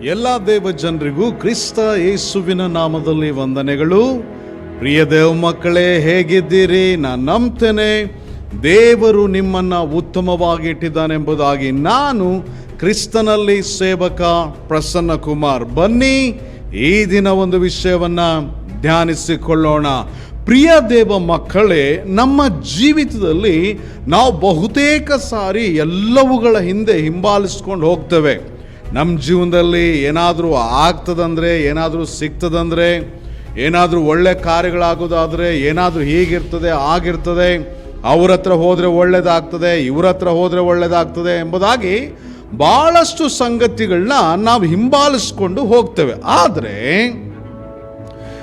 ಎಲ್ಲ ದೇವ ಜನರಿಗೂ ಕ್ರಿಸ್ತ ಯೇಸುವಿನ ನಾಮದಲ್ಲಿ ವಂದನೆಗಳು. ಪ್ರಿಯ ದೇವ ಮಕ್ಕಳೇ, ಹೇಗಿದ್ದೀರಿ? ನಾನು ನಂಬ್ತೇನೆ. ದೇವರು ನಿಮ್ಮನ್ನ ಉತ್ತಮವಾಗಿ ಇಟ್ಟಿದ್ದಾನೆಂಬುದಾಗಿ ನಾನು ಕ್ರಿಸ್ತನಲ್ಲಿ ಸೇವಕ ಪ್ರಸನ್ನ ಕುಮಾರ್. ಬನ್ನಿ ಈ ದಿನ ಒಂದು ವಿಷಯವನ್ನ ಧ್ಯಾನಿಸಿಕೊಳ್ಳೋಣ. ಪ್ರಿಯ ದೇವ ಮಕ್ಕಳೇ, ನಮ್ಮ ಜೀವಿತದಲ್ಲಿ ನಾವು ಬಹುತೇಕ ಸಾರಿ ಎಲ್ಲವುಗಳ ಹಿಂದೆ ಹಿಂಬಾಲಿಸ್ಕೊಂಡು ಹೋಗ್ತೇವೆ. ನಮ್ಮ ಜೀವನದಲ್ಲಿ ಏನಾದರೂ ಆಗ್ತದಂದರೆ, ಏನಾದರೂ ಸಿಗ್ತದಂದರೆ, ಏನಾದರೂ ಒಳ್ಳೆ ಕಾರ್ಯಗಳಾಗೋದಾದರೆ, ಏನಾದರೂ ಹೀಗಿರ್ತದೆ, ಆಗಿರ್ತದೆ, ಅವ್ರ ಹತ್ರ ಹೋದರೆ ಒಳ್ಳೆಯದಾಗ್ತದೆ ಇವ್ರ ಹತ್ರ ಹೋದರೆ ಒಳ್ಳೆಯದಾಗ್ತದೆ ಎಂಬುದಾಗಿ ಭಾಳಷ್ಟು ಸಂಗತಿಗಳನ್ನ ನಾವು ಹಿಂಬಾಲಿಸ್ಕೊಂಡು ಹೋಗ್ತೇವೆ. ಆದರೆ,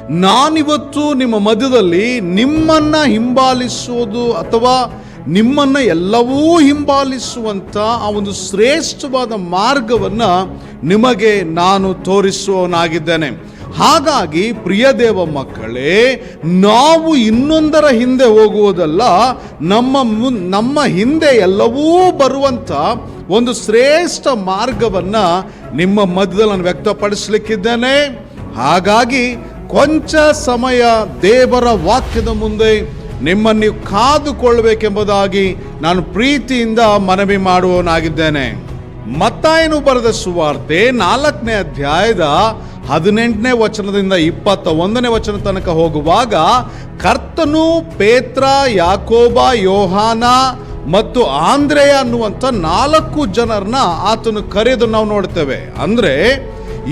ನಾನಿವತ್ತು ನಿಮ್ಮ ಮಧ್ಯದಲ್ಲಿ ನಿಮ್ಮನ್ನು ಹಿಂಬಾಲಿಸೋದು ಅಥವಾ ನಿಮ್ಮನ್ನ ಎಲ್ಲವೂ ಹಿಂಬಾಲಿಸುವಂತ ಆ ಒಂದು ಶ್ರೇಷ್ಠವಾದ ಮಾರ್ಗವನ್ನ ನಿಮಗೆ ನಾನು ತೋರಿಸುವವನಾಗಿದ್ದೇನೆ. ಹಾಗಾಗಿ ಪ್ರಿಯ ದೇವ ಮಕ್ಕಳೇ, ನಾವು ಇನ್ನೊಂದರ ಹಿಂದೆ ಹೋಗುವುದಲ್ಲ, ನಮ್ಮ ನಮ್ಮ ಹಿಂದೆ ಎಲ್ಲವೂ ಬರುವಂತ ಒಂದು ಶ್ರೇಷ್ಠ ಮಾರ್ಗವನ್ನ ನಿಮ್ಮ ಮಧ್ಯದಲ್ಲಿ ನಾನು ವ್ಯಕ್ತಪಡಿಸಲಿಕ್ಕಿದ್ದೇನೆ. ಹಾಗಾಗಿ ಕೊಂಚ ಸಮಯ ದೇವರ ವಾಕ್ಯದ ಮುಂದೆ ನಿಮ್ಮನ್ನು ನೀವು ಕಾದುಕೊಳ್ಳಬೇಕೆಂಬುದಾಗಿ ನಾನು ಪ್ರೀತಿಯಿಂದ ಮನವಿ ಮಾಡುವವನಾಗಿದ್ದೇನೆ. ಮತ್ತಾಯನು ಬರೆದ ಸುವಾರ್ತೆ ನಾಲ್ಕನೇ ಅಧ್ಯಾಯದ ಹದಿನೆಂಟನೇ ವಚನದಿಂದ ಇಪ್ಪತ್ತ ಒಂದನೇ ವಚನ ತನಕ ಹೋಗುವಾಗ, ಕರ್ತನು ಪೇತ್ರ, ಯಾಕೋಬ, ಯೋಹಾನ ಮತ್ತು ಆಂದ್ರೇಯ ಅನ್ನುವಂಥ ನಾಲ್ಕು ಜನರನ್ನ ಆತನು ಕರೆದು ನಾವು ನೋಡ್ತೇವೆ. ಅಂದರೆ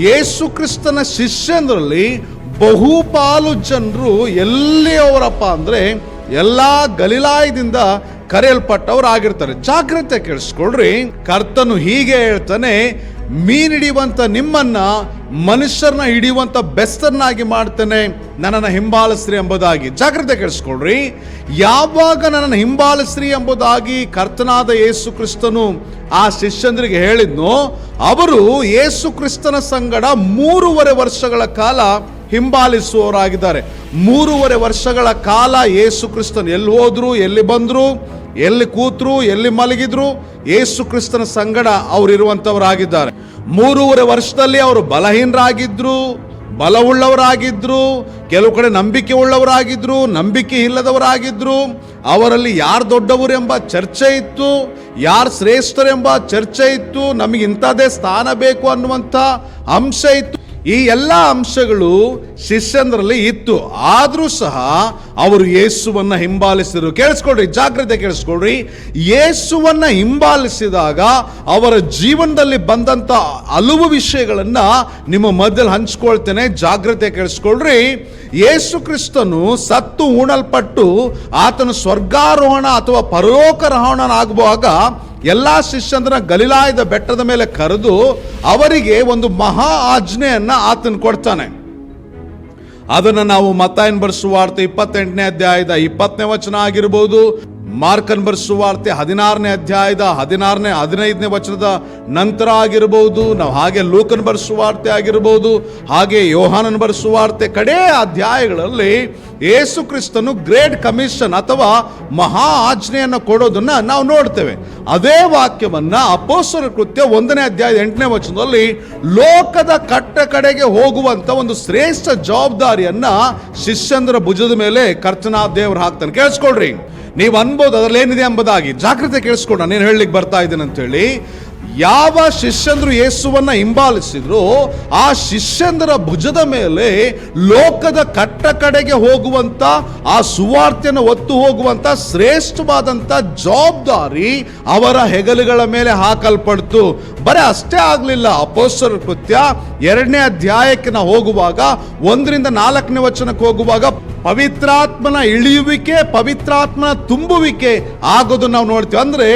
ಯೇಸು ಕ್ರಿಸ್ತನ ಶಿಷ್ಯಂದ್ರಲ್ಲಿ ಬಹುಪಾಲು ಜನರು ಎಲ್ಲಿಯವರಪ್ಪ ಅಂದ್ರೆ ಎಲ್ಲ ಗಲಿಲಾಯದಿಂದ ಕರೆಯಲ್ಪಟ್ಟವ್ರು ಆಗಿರ್ತಾರೆ ಜಾಗ್ರತೆ ಕೇಳಿಸ್ಕೊಳ್ರಿ. ಕರ್ತನು ಹೀಗೆ ಹೇಳ್ತಾನೆ ಮೀನ್ ಹಿಡಿಯುವಂತ ನಿಮ್ಮನ್ನ, ಮನುಷ್ಯರನ್ನ ಹಿಡಿಯುವಂತ ಬೆಸ್ತರನ್ನಾಗಿ ಮಾಡ್ತೇನೆ. ನನ್ನನ್ನು ಹಿಂಬಾಲಿಸ್ರಿ ಎಂಬುದಾಗಿ. ಜಾಗ್ರತೆ ಕೇಳಿಸ್ಕೊಳ್ರಿ. ಯಾವಾಗ ನನ್ನನ್ನು ಹಿಂಬಾಲಿಸ್ರಿ ಎಂಬುದಾಗಿ ಕರ್ತನಾದ ಯೇಸು ಕ್ರಿಸ್ತನು ಆ ಶಿಷ್ಯಂದ್ರಿಗೆ ಹೇಳಿದ್ನೋ, ಅವರು ಯೇಸು ಕ್ರಿಸ್ತನ ಸಂಗಡ ಮೂರುವರೆ ವರ್ಷಗಳ ಕಾಲ ಹಿಂಬಾಲಿಸುವವರಾಗಿದ್ದಾರೆ. ಮೂರುವರೆ ವರ್ಷಗಳ ಕಾಲ ಯೇಸು ಕ್ರಿಸ್ತನ್ ಎಲ್ಲಿ ಹೋದ್ರು, ಎಲ್ಲಿ ಬಂದ್ರು, ಎಲ್ಲಿ ಕೂತ್ರು, ಎಲ್ಲಿ ಮಲಗಿದ್ರು, ಯೇಸು ಕ್ರಿಸ್ತನ ಸಂಗಡ ಅವರು ಇರುವಂತವರಾಗಿದ್ದಾರೆ ಮೂರುವರೆ ವರ್ಷದಲ್ಲಿ ಅವರು ಬಲಹೀನರಾಗಿದ್ದರು ಬಲವುಳ್ಳವರಾಗಿದ್ದರು ಕೆಲವು ಕಡೆ ನಂಬಿಕೆ ಉಳ್ಳವರಾಗಿದ್ದರು ನಂಬಿಕೆ ಇಲ್ಲದವರಾಗಿದ್ದರು ಅವರಲ್ಲಿ ಯಾರು ದೊಡ್ಡವರು ಎಂಬ ಚರ್ಚೆ ಇತ್ತು, ಯಾರು ಶ್ರೇಷ್ಠರೆಂಬ ಚರ್ಚೆ ಇತ್ತು, ನಮಗೆ ಇಂಥದ್ದೇ ಸ್ಥಾನ ಬೇಕು ಅನ್ನುವಂಥ ಅಂಶ ಇತ್ತು. ಈ ಎಲ್ಲ ಅಂಶಗಳು ಶಿಷ್ಯಂದ್ರಲ್ಲಿ ಇತ್ತು. ಆದರೂ ಸಹ ಅವರು ಯೇಸುವನ್ನು ಹಿಂಬಾಲಿಸಿದರು. ಕೇಳಿಸ್ಕೊಳ್ರಿ, ಜಾಗ್ರತೆ ಕೇಳಿಸ್ಕೊಳ್ರಿ. ಯೇಸುವನ್ನ ಹಿಂಬಾಲಿಸಿದಾಗ ಅವರ ಜೀವನದಲ್ಲಿ ಬಂದಂಥ ಹಲವು ವಿಷಯಗಳನ್ನು ನಿಮ್ಮ ಮಧ್ಯದಲ್ಲಿ ಹಂಚ್ಕೊಳ್ತೇನೆ. ಜಾಗ್ರತೆ ಕೇಳಿಸ್ಕೊಳ್ರಿ. ಯೇಸು ಕ್ರಿಸ್ತನು ಸತ್ತು ಉಣಲ್ಪಟ್ಟು ಆತನು ಸ್ವರ್ಗಾರೋಹಣ ಅಥವಾ ಪರಲೋಕರೋಹಣನಾಗುವಾಗ ಎಲ್ಲ ಶಿಷ್ಯಂದ್ರ ಗಲೀಲಾಯದ ಬೆಟ್ಟದ ಮೇಲೆ ಕರೆದು ಅವರಿಗೆ ಒಂದು ಮಹಾ ಆಜ್ಞೆಯನ್ನ ಆತನ ಕೊಡ್ತಾನೆ. ಅದನ್ನು ನಾವು ಮತ್ತಾಯನ್ ಬರ್ಸುವಾರ್ತೆ ಇಪ್ಪತ್ತೆಂಟನೇ ಅಧ್ಯಾಯದ ಇಪ್ಪತ್ತನೇ ವಚನ ಆಗಿರ್ಬೋದು. ಮಾರ್ಕನ್ ಬರ್ಸುವಾರ್ತೆ ಹದಿನಾರನೇ ಅಧ್ಯಾಯದ ಹದಿನಾರನೇ ಹದಿನೈದನೇ ವಚನದ ನಂತರ ಆಗಿರ್ಬೋದು ನಾವು ಹಾಗೆ ಲೋಕನ್ ಬರ್ಸುವಾರ್ತೆ ಆಗಿರ್ಬೋದು ಹಾಗೆ ಯೋಹಾನನ್ ಬರ್ಸುವಾರ್ತೆ ಕಡೇ ಅಧ್ಯಾಯಗಳಲ್ಲಿ ಯೇಸು ಕ್ರಿಸ್ತನು ಗ್ರೇಟ್ ಕಮಿಷನ್ ಅಥವಾ ಮಹಾ ಆಜ್ಞೆಯನ್ನು ಕೊಡೋದನ್ನ ನಾವು ನೋಡ್ತೇವೆ. ಅದೇ ವಾಕ್ಯವನ್ನ ಅಪೋಸ್ವರ ಕೃತ್ಯ ಒಂದನೇ ಅಧ್ಯಾಯ ಎಂಟನೇ ವಚನದಲ್ಲಿ ಲೋಕದ ಕಟ್ಟ ಕಡೆಗೆ ಹೋಗುವಂತ ಒಂದು ಶ್ರೇಷ್ಠ ಜವಾಬ್ದಾರಿಯನ್ನ ಶಿಷ್ಯಂದ್ರ ಭುಜದ ಮೇಲೆ ಕರ್ತನಾ ದೇವರು ಹಾಕ್ತಾನೆ. ಕೇಳಿಸ್ಕೊಳ್ರಿ. ನೀವು ಅನ್ಬೋದು ಅದರಲ್ಲಿ ಏನಿದೆ ಎಂಬುದಾಗಿ ಜಾಗ್ರತೆ ಕೇಳಿಸ್ಕೊಂಡು ನಾನು ಹೇಳಲಿಕ್ಕೆ ಬರ್ತಾ ಇದ್ದೇನೆ ಅಂತೇಳಿ, ಯಾವ ಶಿಷ್ಯಂದ್ರು ಯೇಸುವನ್ನ ಹಿಂಬಾಲಿಸಿದ್ರು ಆ ಶಿಷ್ಯಂದರ ಭುಜದ ಮೇಲೆ ಲೋಕದ ಕಟ್ಟ ಕಡೆಗೆ ಹೋಗುವಂತ, ಆ ಸುವಾರ್ತೆಯನ್ನು ಒತ್ತು ಹೋಗುವಂತ, ಶ್ರೇಷ್ಠವಾದಂತ ಜವಾಬ್ದಾರಿ ಅವರ ಹೆಗಲುಗಳ ಮೇಲೆ ಹಾಕಲ್ಪಡ್ತು. ಬರೀ ಅಷ್ಟೇ ಆಗಲಿಲ್ಲ. ಅಪೋಸ್ಟರ್ ಕೃತ್ಯ ಎರಡನೇ ಅಧ್ಯಾಯಕ್ಕೆ ನಾವು ಹೋಗುವಾಗ, ಒಂದರಿಂದ ನಾಲ್ಕನೇ ವಚನಕ್ಕೆ ಹೋಗುವಾಗ ಪವಿತ್ರಾತ್ಮನ ಇಳಿಯುವಿಕೆ, ಪವಿತ್ರಾತ್ಮನ ತುಂಬುವಿಕೆ ಆಗೋದು ನಾವು ನೋಡ್ತೇವೆ. ಅಂದ್ರೆ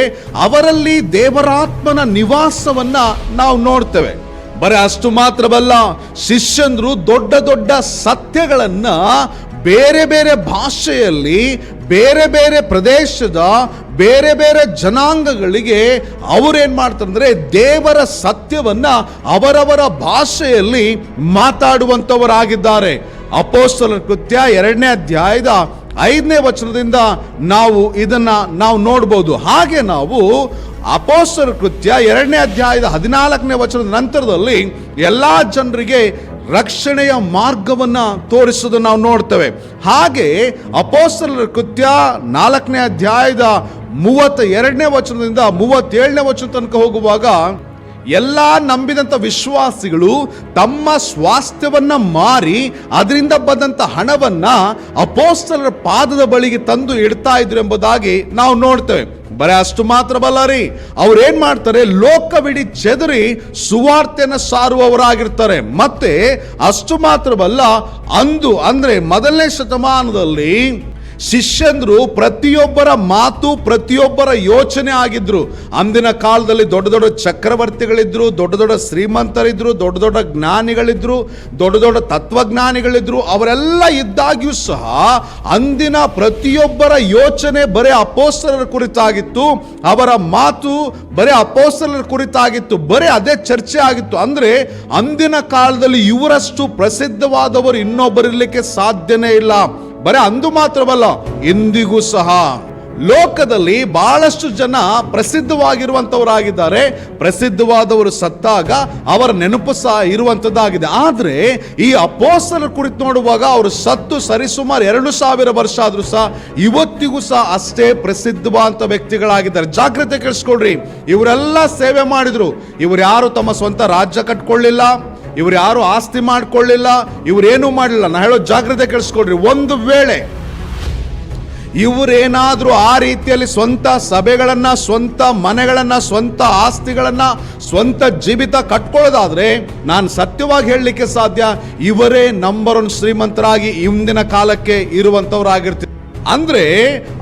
ಅವರಲ್ಲಿ ದೇವರಾತ್ಮನ ನಿವಾಸವನ್ನ ನಾವು ನೋಡ್ತೇವೆ. ಬರೀ ಅಷ್ಟು ಮಾತ್ರವಲ್ಲ, ಶಿಷ್ಯಂದ್ರು ದೊಡ್ಡ ದೊಡ್ಡ ಸತ್ಯಗಳನ್ನ ಬೇರೆ ಬೇರೆ ಭಾಷೆಯಲ್ಲಿ, ಬೇರೆ ಬೇರೆ ಪ್ರದೇಶದ, ಬೇರೆ ಬೇರೆ ಜನಾಂಗಗಳಿಗೆ ಅವ್ರೇನು ಮಾಡ್ತಾರೆ ಅಂದ್ರೆ ದೇವರ ಸತ್ಯವನ್ನು ಅವರವರ ಭಾಷೆಯಲ್ಲಿ ಮಾತಾಡುವಂಥವರಾಗಿದ್ದಾರೆ. ಅಪೋಸ್ತಲ ಕೃತ್ಯ ಎರಡನೇ ಅಧ್ಯಾಯದ ಐದನೇ ವಚನದಿಂದ ನಾವು ಇದನ್ನು ನಾವು ನೋಡ್ಬೋದು. ಹಾಗೆ ನಾವು ಅಪೋಸ್ತರ ಕೃತ್ಯ ಎರಡನೇ ಅಧ್ಯಾಯದ ಹದಿನಾಲ್ಕನೇ ವಚನದ ನಂತರದಲ್ಲಿ ಎಲ್ಲ ಜನರಿಗೆ ರಕ್ಷಣೆಯ ಮಾರ್ಗವನ್ನ ತೋರಿಸೋದನ್ನು ನಾವು ನೋಡ್ತೇವೆ. ಹಾಗೆ ಅಪೋಸ್ತಲರ ಕೃತ್ಯ ನಾಲ್ಕನೇ ಅಧ್ಯಾಯದ ಮೂವತ್ತ ಎರಡನೇ ವಚನದಿಂದ ಮೂವತ್ತೇಳನೇ ವಚನ ತನಕ ಹೋಗುವಾಗ, ಎಲ್ಲ ನಂಬಿದಂಥ ವಿಶ್ವಾಸಿಗಳು ತಮ್ಮ ಸ್ವಾಸ್ಥ್ಯವನ್ನು ಮಾರಿ ಅದರಿಂದ ಬಂದಂಥ ಹಣವನ್ನು ಅಪೋಸ್ತಲರ ಪಾದದ ಬಳಿಗೆ ತಂದು ಇಡ್ತಾ ಇದ್ರು ಎಂಬುದಾಗಿ ನಾವು ನೋಡ್ತೇವೆ. ಬರೀ ಅಷ್ಟು ಮಾತ್ರ ಬಲ್ಲ ರೀ. ಅವ್ರು ಏನ್ ಮಾಡ್ತಾರೆ? ಲೋಕವಿಡಿ ಚೆದರಿ ಸುವಾರ್ತೆಯನ್ನು ಸಾರುವವರಾಗಿರ್ತಾರೆ. ಮತ್ತೆ ಅಷ್ಟು ಮಾತ್ರವಲ್ಲ, ಅಂದು ಅಂದ್ರೆ ಮೊದಲನೇ ಶತಮಾನದಲ್ಲಿ ಶಿಷ್ಯಂದ್ರು ಪ್ರತಿಯೊಬ್ಬರ ಮಾತು, ಪ್ರತಿಯೊಬ್ಬರ ಯೋಚನೆ ಆಗಿದ್ರು. ಅಂದಿನ ಕಾಲದಲ್ಲಿ ದೊಡ್ಡ ದೊಡ್ಡ ಚಕ್ರವರ್ತಿಗಳಿದ್ರು, ದೊಡ್ಡ ದೊಡ್ಡ ಶ್ರೀಮಂತರಿದ್ರು, ದೊಡ್ಡ ದೊಡ್ಡ ಜ್ಞಾನಿಗಳಿದ್ರು, ದೊಡ್ಡ ದೊಡ್ಡ ತತ್ವಜ್ಞಾನಿಗಳಿದ್ರು, ಅವರೆಲ್ಲ ಇದ್ದಾಗ್ಯೂ ಸಹ ಅಂದಿನ ಪ್ರತಿಯೊಬ್ಬರ ಯೋಚನೆ ಬರೀ ಅಪೋಸ್ತರರ ಕುರಿತಾಗಿತ್ತು, ಅವರ ಮಾತು ಬರೀ ಅಪೋಸ್ತರರ ಕುರಿತಾಗಿತ್ತು, ಬರೀ ಅದೇ ಚರ್ಚೆ ಆಗಿತ್ತು. ಅಂದ್ರೆ ಅಂದಿನ ಕಾಲದಲ್ಲಿ ಇವರಷ್ಟು ಪ್ರಸಿದ್ಧವಾದವರು ಇನ್ನೊಬ್ಬರಿರ್ಲಿಕ್ಕೆ ಸಾಧ್ಯನೇ ಇಲ್ಲ. ಬರೀ ಅಂದು ಮಾತ್ರವಲ್ಲ, ಇಂದಿಗೂ ಸಹ. ಲೋಕದಲ್ಲಿ ಬಹಳಷ್ಟು ಜನ ಪ್ರಸಿದ್ಧವಾಗಿರುವಂಥವರಾಗಿದ್ದಾರೆ. ಪ್ರಸಿದ್ಧವಾದವರು ಸತ್ತಾಗ ಅವರ ನೆನಪು ಸಹ ಇರುವಂಥದ್ದಾಗಿದೆ. ಆದರೆ ಈ ಅಪೋಸರ ಕುರಿತು ನೋಡುವಾಗ ಅವರು ಸತ್ತು ಸರಿಸುಮಾರು ಎರಡು ಸಾವಿರ ವರ್ಷ ಆದರೂ ಸಹ ಇವತ್ತಿಗೂ ಸಹ ಅಷ್ಟೇ ಪ್ರಸಿದ್ಧವಾದಂತ ವ್ಯಕ್ತಿಗಳಾಗಿದ್ದಾರೆ. ಜಾಗ್ರತೆ ಕೇಳಿಸ್ಕೊಳ್ರಿ. ಇವರೆಲ್ಲ ಸೇವೆ ಮಾಡಿದ್ರು. ಇವರು ಯಾರು ತಮ್ಮ ಸ್ವಂತ ರಾಜ್ಯ ಕಟ್ಕೊಳ್ಳಿಲ್ಲ. ಇವ್ರು ಯಾರು ಆಸ್ತಿ ಮಾಡ್ಕೊಳ್ಳಿಲ್ಲ ಇವರೇನು ಮಾಡಲಿಲ್ಲ. ನಾ ಹೇಳೋ ಜಾಗ್ರತೆ ಕೇಳಿಸ್ಕೊಡ್ರಿ ಒಂದು ವೇಳೆ ಇವರೇನಾದರೂ ಆ ರೀತಿಯಲ್ಲಿ ಸ್ವಂತ ಸಭೆಗಳನ್ನು, ಸ್ವಂತ ಮನೆಗಳನ್ನು, ಸ್ವಂತ ಆಸ್ತಿಗಳನ್ನು, ಸ್ವಂತ ಜೀವಿತ ಕಟ್ಕೊಳ್ಳೋದಾದ್ರೆ ನಾನು ಸತ್ಯವಾಗಿ ಹೇಳಲಿಕ್ಕೆ ಸಾಧ್ಯ, ಇವರೇ ನಂಬರ್ ಒನ್ ಶ್ರೀಮಂತರಾಗಿ ಇಂದಿನ ಕಾಲಕ್ಕೆ ಇರುವಂತವರಾಗಿರ್ತಾರೆ ಅಂದ್ರೆ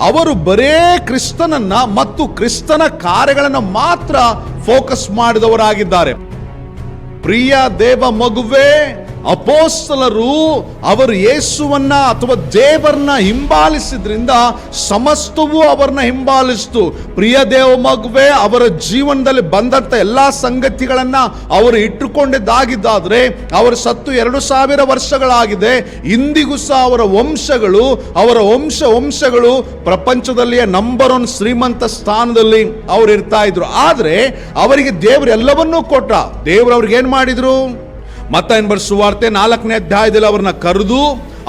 ಅವರು ಬರೇ ಕ್ರಿಸ್ತನನ್ನ ಮತ್ತು ಕ್ರಿಸ್ತನ ಕಾರ್ಯಗಳನ್ನು ಮಾತ್ರ ಫೋಕಸ್ ಮಾಡಿದವರಾಗಿದ್ದಾರೆ. ಪ್ರಿಯ ದೇವ ಮಗುವೆ ಅಪೋಸ್ತಲರು ಅವರು ಯೇಸುವನ್ನ ಅಥವಾ ದೇವರನ್ನ ಹಿಂಬಾಲಿಸಿದ್ರಿಂದ ಸಮಸ್ತವೂ ಅವರನ್ನ ಹಿಂಬಾಲಿಸ್ತು. ಪ್ರಿಯ ದೇವ ಮಗುವೆ, ಅವರ ಜೀವನದಲ್ಲಿ ಬಂದಂತ ಎಲ್ಲಾ ಸಂಗತಿಗಳನ್ನ ಅವರು ಇಟ್ಟುಕೊಂಡಿದ್ದಾಗಿದ್ದಾದ್ರೆ ಅವರು ಸತ್ತು ಎರಡು ಸಾವಿರ ವರ್ಷಗಳಾಗಿದೆ. ಇಂದಿಗೂ ಸಹ ಅವರ ವಂಶಗಳು, ಅವರ ವಂಶ ವಂಶಗಳು ಪ್ರಪಂಚದಲ್ಲಿಯೇ ನಂಬರ್ ಒನ್ ಶ್ರೀಮಂತ ಸ್ಥಾನದಲ್ಲಿ ಅವರು ಇರ್ತಾ ಇದ್ರು. ಆದ್ರೆ ಅವರಿಗೆ ದೇವರು ಎಲ್ಲವನ್ನೂ ಕೊಟ್ಟ. ದೇವರು ಅವ್ರಿಗೆ ಏನ್ ಮಾಡಿದ್ರು? ಮತ್ತ ಏನ್ ಸುವಾರ್ತೆ ನಾಲ್ಕನೇ ಅಧ್ಯಾಯದಲ್ಲಿ ಅವ್ರನ್ನ ಕರೆದು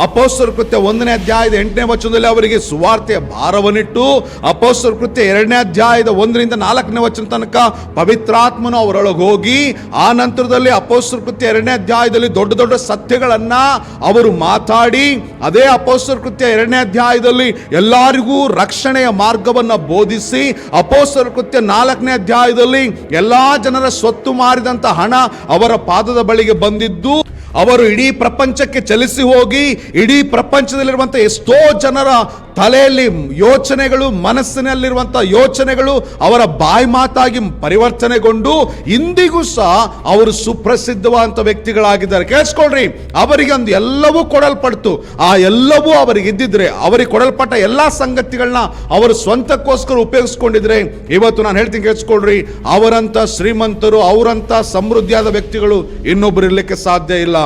ಅಪೋಸ್ತರ ಕೃತ್ಯ ಒಂದನೇ ಅಧ್ಯಾಯದ ಎಂಟನೇ ವಚನದಲ್ಲಿ ಅವರಿಗೆ ಸುವಾರ್ತೆಯ ಭಾರವನ್ನಿಟ್ಟು ಅಪೋಸ್ತರ ಕೃತ್ಯ ಎರಡನೇ ಅಧ್ಯಾಯದ ಒಂದರಿಂದ ನಾಲ್ಕನೇ ವಚನ ತನಕ ಪವಿತ್ರಾತ್ಮನು ಅವರೊಳಗೆ ಹೋಗಿ ಆ ನಂತರದಲ್ಲಿ ಅಪೋಸ್ತರ ಕೃತ್ಯ ಎರಡನೇ ಅಧ್ಯಾಯದಲ್ಲಿ ದೊಡ್ಡ ದೊಡ್ಡ ಸತ್ಯಗಳನ್ನು ಅವರು ಮಾತಾಡಿ, ಅದೇ ಅಪೋಸ್ತರ ಕೃತ್ಯ ಎರಡನೇ ಅಧ್ಯಾಯದಲ್ಲಿ ಎಲ್ಲರಿಗೂ ರಕ್ಷಣೆಯ ಮಾರ್ಗವನ್ನ ಬೋಧಿಸಿ ಅಪೋಸ್ತರ ಕೃತ್ಯ ನಾಲ್ಕನೇ ಅಧ್ಯಾಯದಲ್ಲಿ ಎಲ್ಲಾ ಜನರ ಸ್ವತ್ತು ಮಾರಿದಂಥ ಹಣ ಅವರ ಪಾದದ ಬಳಿಗೆ ಬಂದಿದ್ದು ಅವರು ಇಡೀ ಪ್ರಪಂಚಕ್ಕೆ ಚಲಿಸಿ ಹೋಗಿ ಇಡೀ ಪ್ರಪಂಚದಲ್ಲಿರುವಂಥ ಎಷ್ಟೋ ಜನರ ತಲೆಯಲ್ಲಿ ಯೋಚನೆಗಳು, ಮನಸ್ಸಿನಲ್ಲಿರುವಂಥ ಯೋಚನೆಗಳು ಅವರ ಬಾಯಿ ಮಾತಾಗಿ ಪರಿವರ್ತನೆಗೊಂಡು ಇಂದಿಗೂ ಸಹ ಅವರು ಸುಪ್ರಸಿದ್ಧವಾದಂಥ ವ್ಯಕ್ತಿಗಳಾಗಿದ್ದಾರೆ. ಕೇಳಿಸ್ಕೊಳ್ರಿ, ಅವರಿಗೆ ಒಂದು ಎಲ್ಲವೂ ಕೊಡಲ್ಪಡ್ತು. ಆ ಎಲ್ಲವೂ ಅವರಿಗೆ ಇದ್ದಿದ್ರೆ, ಅವರಿಗೆ ಕೊಡಲ್ಪಟ್ಟ ಎಲ್ಲಾ ಸಂಗತಿಗಳನ್ನ ಅವರು ಸ್ವಂತಕ್ಕೋಸ್ಕರ ಉಪಯೋಗಿಸ್ಕೊಂಡಿದ್ರೆ, ಇವತ್ತು ನಾನು ಹೇಳ್ತೀನಿ ಕೇಳಿಸ್ಕೊಳ್ರಿ, ಅವರಂಥ ಶ್ರೀಮಂತರು, ಅವರಂಥ ಸಮೃದ್ಧಿಯಾದ ವ್ಯಕ್ತಿಗಳು ಇನ್ನೊಬ್ಬರು ಇರಲಿಕ್ಕೆ ಸಾಧ್ಯ ಇಲ್ಲ.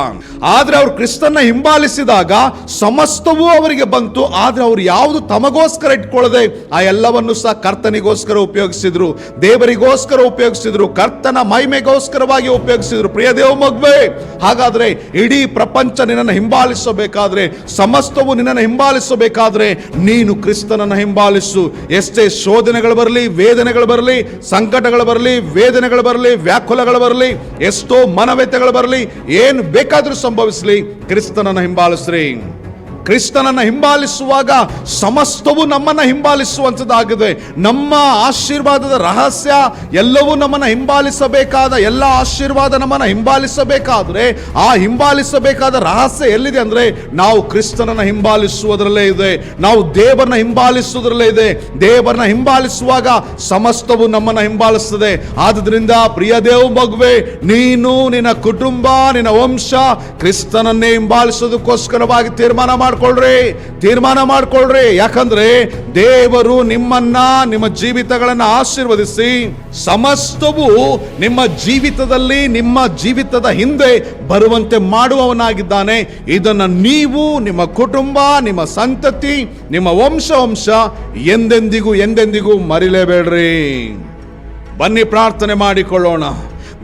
ಆದ್ರೆ ಅವರು ಕ್ರಿಸ್ತನ್ನ ಹಿಂಬಾಲಿಸಿದಾಗ ಸಮಸ್ತವೂ ಅವರಿಗೆ ಬಂತು, ಆದ್ರೆ ಅವರು ಯಾವುದು ತಮಗೋಸ್ಕರ ಇಟ್ಕೊಳ್ಳದೆ ಆ ಎಲ್ಲವನ್ನು ಸಹ ಕರ್ತನಿಗೋಸ್ಕರ ಉಪಯೋಗಿಸಿದ್ರು, ದೇವರಿಗೋಸ್ಕರ ಉಪಯೋಗಿಸಿದ್ರು, ಕರ್ತನ ಮಹಿಮೆಗೋಸ್ಕರವಾಗಿ ಉಪಯೋಗಿಸಿದ್ರು. ಪ್ರಿಯ ದೇವ ಮಗ್ವೆ, ಹಾಗಾದ್ರೆ ಇಡೀ ಪ್ರಪಂಚ ನಿನ್ನನ್ನು ಹಿಂಬಾಲಿಸಬೇಕಾದ್ರೆ, ಸಮಸ್ತವು ನಿನ್ನನ್ನು ಹಿಂಬಾಲಿಸಬೇಕಾದ್ರೆ ನೀನು ಕ್ರಿಸ್ತನನ್ನು ಹಿಂಬಾಲಿಸು. ಎಷ್ಟೇ ಶೋಧನೆಗಳು ಬರಲಿ, ವೇದನೆಗಳು ಬರಲಿ, ಸಂಕಟಗಳು ಬರಲಿ, ವೇದನೆಗಳು ಬರಲಿ, ವ್ಯಾಕುಲಗಳು ಬರಲಿ, ಎಷ್ಟೋ ಮನವ್ಯತೆಗಳು ಬರಲಿ, ಏನು ಬೇಕಾದ್ರೂ ಸಂಭವಿಸಲಿ ಕ್ರಿಸ್ತನನ್ನು ಹಿಂಬಾಲಿಸ್ರಿ ಕ್ರಿಸ್ತನನ್ನ ಹಿಂಬಾಲಿಸುವಾಗ ಸಮಸ್ತವು ನಮ್ಮನ್ನು ಹಿಂಬಾಲಿಸುವಂಥದ್ದಾಗಿದೆ. ನಮ್ಮ ಆಶೀರ್ವಾದದ ರಹಸ್ಯ ಎಲ್ಲವೂ ನಮ್ಮನ್ನು ಹಿಂಬಾಲಿಸಬೇಕಾದ, ಎಲ್ಲ ಆಶೀರ್ವಾದ ನಮ್ಮನ್ನ ಹಿಂಬಾಲಿಸಬೇಕಾದ್ರೆ, ಆ ಹಿಂಬಾಲಿಸಬೇಕಾದ ರಹಸ್ಯ ಎಲ್ಲಿದೆ ಅಂದರೆ ನಾವು ಕ್ರಿಸ್ತನನ್ನು ಹಿಂಬಾಲಿಸುವುದರಲ್ಲೇ ಇದೆ. ನಾವು ದೇವರನ್ನ ಹಿಂಬಾಲಿಸುವುದರಲ್ಲೇ ಇದೆ. ದೇವರನ್ನ ಹಿಂಬಾಲಿಸುವಾಗ ಸಮಸ್ತವು ನಮ್ಮನ್ನು ಹಿಂಬಾಲಿಸ್ತದೆ. ಆದ್ದರಿಂದ ಪ್ರಿಯ ದೇವ ಮಗುವೆ, ನೀನು ನಿನ್ನ ಕುಟುಂಬ, ನಿನ್ನ ವಂಶ ಕ್ರಿಸ್ತನನ್ನೇ ಹಿಂಬಾಲಿಸೋದಕ್ಕೋಸ್ಕರವಾಗಿ ತೀರ್ಮಾನ ಮಾಡ್ಕೊ ಮಾಡ್ಕೊಳ್ರಿ, ತೀರ್ಮಾನ ಮಾಡ್ಕೊಳ್ರಿ. ಯಾಕಂದ್ರೆ ದೇವರು ನಿಮ್ಮನ್ನ, ನಿಮ್ಮ ಜೀವಿತಗಳನ್ನ ಆಶೀರ್ವದಿಸಿ ಸಮಸ್ತವು ನಿಮ್ಮ ಜೀವಿತದಲ್ಲಿ, ನಿಮ್ಮ ಜೀವಿತದ ಹಿಂದೆ ಬರುವಂತೆ ಮಾಡುವವನಾಗಿದ್ದಾನೆ. ಇದನ್ನ ನೀವು, ನಿಮ್ಮ ಕುಟುಂಬ, ನಿಮ್ಮ ಸಂತತಿ, ನಿಮ್ಮ ವಂಶ ವಂಶ ಎಂದೆಂದಿಗೂ ಎಂದೆಂದಿಗೂ ಮರಿಲೇಬೇಡ್ರಿ. ಬನ್ನಿ ಪ್ರಾರ್ಥನೆ ಮಾಡಿಕೊಳ್ಳೋಣ.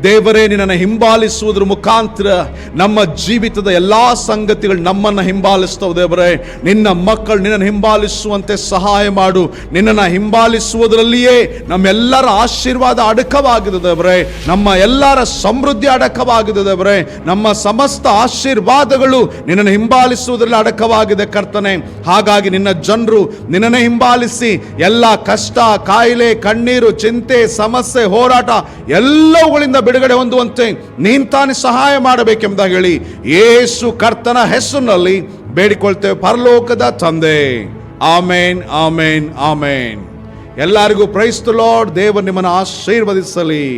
ದೇವರೇ, ನಿನ್ನನ್ನು ಹಿಂಬಾಲಿಸುವುದರ ಮುಖಾಂತರ ನಮ್ಮ ಜೀವಿತದ ಎಲ್ಲಾ ಸಂಗತಿಗಳು ನಮ್ಮನ್ನು ಹಿಂಬಾಲಿಸ್ತವೆ ದೇವರೇ. ನಿನ್ನ ಮಕ್ಕಳು ನಿನ್ನನ್ನು ಹಿಂಬಾಲಿಸುವಂತೆ ಸಹಾಯ ಮಾಡು. ನಿನ್ನನ್ನು ಹಿಂಬಾಲಿಸುವುದರಲ್ಲಿಯೇ ನಮ್ಮೆಲ್ಲರ ಆಶೀರ್ವಾದ ಅಡಕವಾಗಿದೆ ದೇವರೇ. ನಮ್ಮ ಎಲ್ಲರ ಸಮೃದ್ಧಿ ಅಡಕವಾಗಿದೆ ದೇವರೇ. ನಮ್ಮ ಸಮಸ್ತ ಆಶೀರ್ವಾದಗಳು ನಿನ್ನನ್ನು ಹಿಂಬಾಲಿಸುವುದರಲ್ಲಿ ಅಡಕವಾಗಿದೆ ಕರ್ತನೆ. ಹಾಗಾಗಿ ನಿನ್ನ ಜನರು ನಿನ್ನನ್ನು ಹಿಂಬಾಲಿಸಿ ಎಲ್ಲ ಕಷ್ಟ, ಕಾಯಿಲೆ, ಕಣ್ಣೀರು, ಚಿಂತೆ, ಸಮಸ್ಯೆ, ಹೋರಾಟ ಎಲ್ಲವುಗಳಿಂದ ಬಿಡುಗಡೆ ಹೊಂದುವಂತೆ ನೀನ್ ತಾನೇ ಸಹಾಯ ಮಾಡಬೇಕೆಂಬುದಾಗಿ ಹೇಳಿ ಯೇಸು ಕರ್ತನ ಹೆಸರಿನಲ್ಲಿ ಬೇಡಿಕೊಳ್ತೇವೆ. ಪರಲೋಕದ ತಂದೆ. ಆಮೇನ್ ಆಮೇನ್ ಆಮೇನ್. ಎಲ್ಲರಿಗೂ ಪ್ರೈಸ್ತು ಲಾರ್ಡ್, ದೇವರು ನಿಮ್ಮನ್ನು ಆಶೀರ್ವದಿಸಲಿ.